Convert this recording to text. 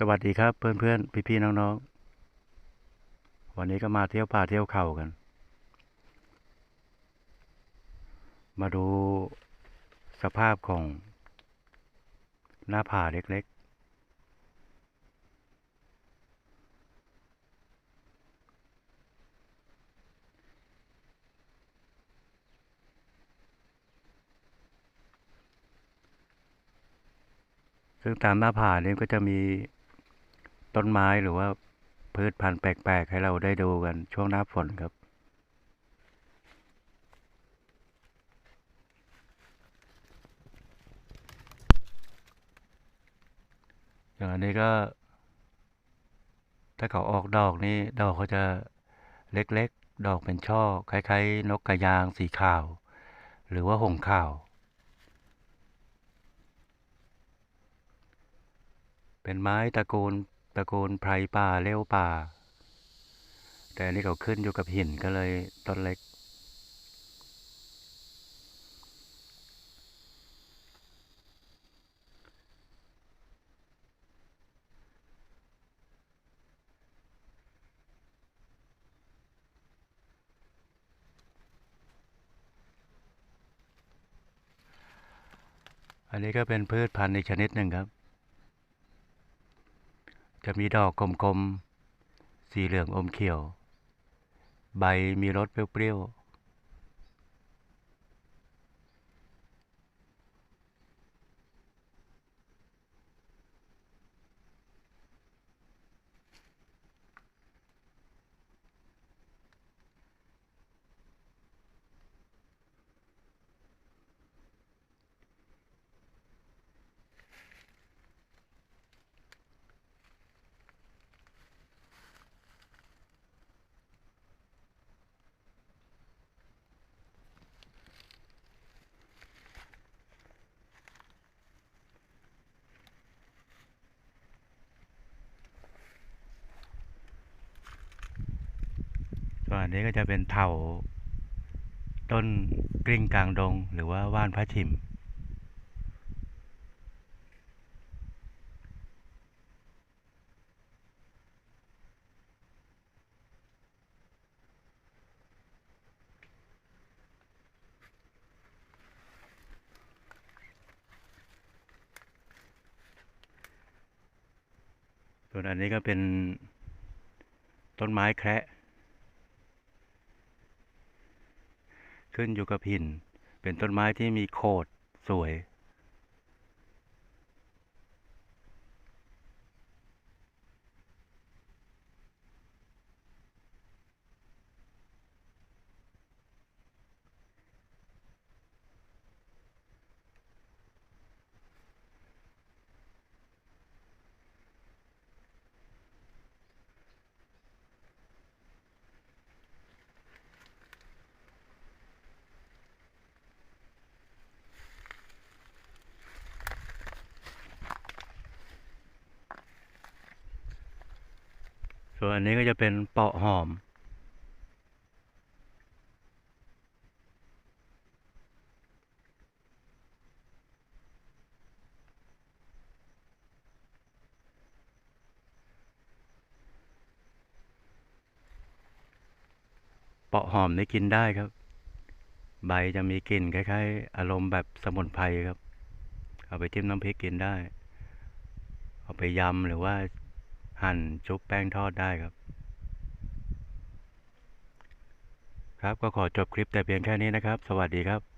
สวัสดีครับเพื่อนเพื่อนพี่พี่ๆน้องๆ วันนี้ก็มาเที่ยวป่าเที่ยวเขากัน มาดูสภาพของหน้าผาเล็กๆซึ่งตามหน้าผาเนี่ยก็จะมี ต้นไม้หรือว่าพืชพันธุ์แปลก ๆ ให้เราได้ดูกันช่วงหน้าฝนครับ อย่างอันนี้ก็ ถ้าเขาออกดอกนี่ดอกเขาจะเล็ก ๆ ดอกเป็นช่อคล้าย ๆ นกกระยางสีขาว หรือว่าหงส์ขาว เป็นไม้ตระกูล ตระกูลไพรป่าเลี้ยวป่า แต่อันนี้เขาขึ้นอยู่กับหินก็เลยต้นเล็ก อันนี้ก็เป็นพืชพันธุ์อีกชนิดหนึ่งครับ จะมีดอกกลมๆ สีเหลืองอมเขียว ใบมีรสเปรี้ยวๆ ส่วนอันนี้ก็จะเป็นเถาต้นกลิ้งกลางดง หรือว่าว่านพระชิม ส่วนอันนี้ก็เป็นต้นไม้แคระ ขึ้นอยู่กับหิน เป็นต้นไม้ที่มีโคดสวย ส่วนอันนี้ก็จะเป็นเปาะหอม เปาะหอมนี่กินได้ครับ ใบจะมีกลิ่นคล้ายๆ อารมณ์แบบสมุนไพรครับ เอาไปจิ้มน้ำพริกกินได้ เอาไปยำหรือว่า หั่นชุบแป้งทอดได้ครับ ครับก็ขอจบคลิปแต่เพียงแค่นี้นะครับ สวัสดีครับ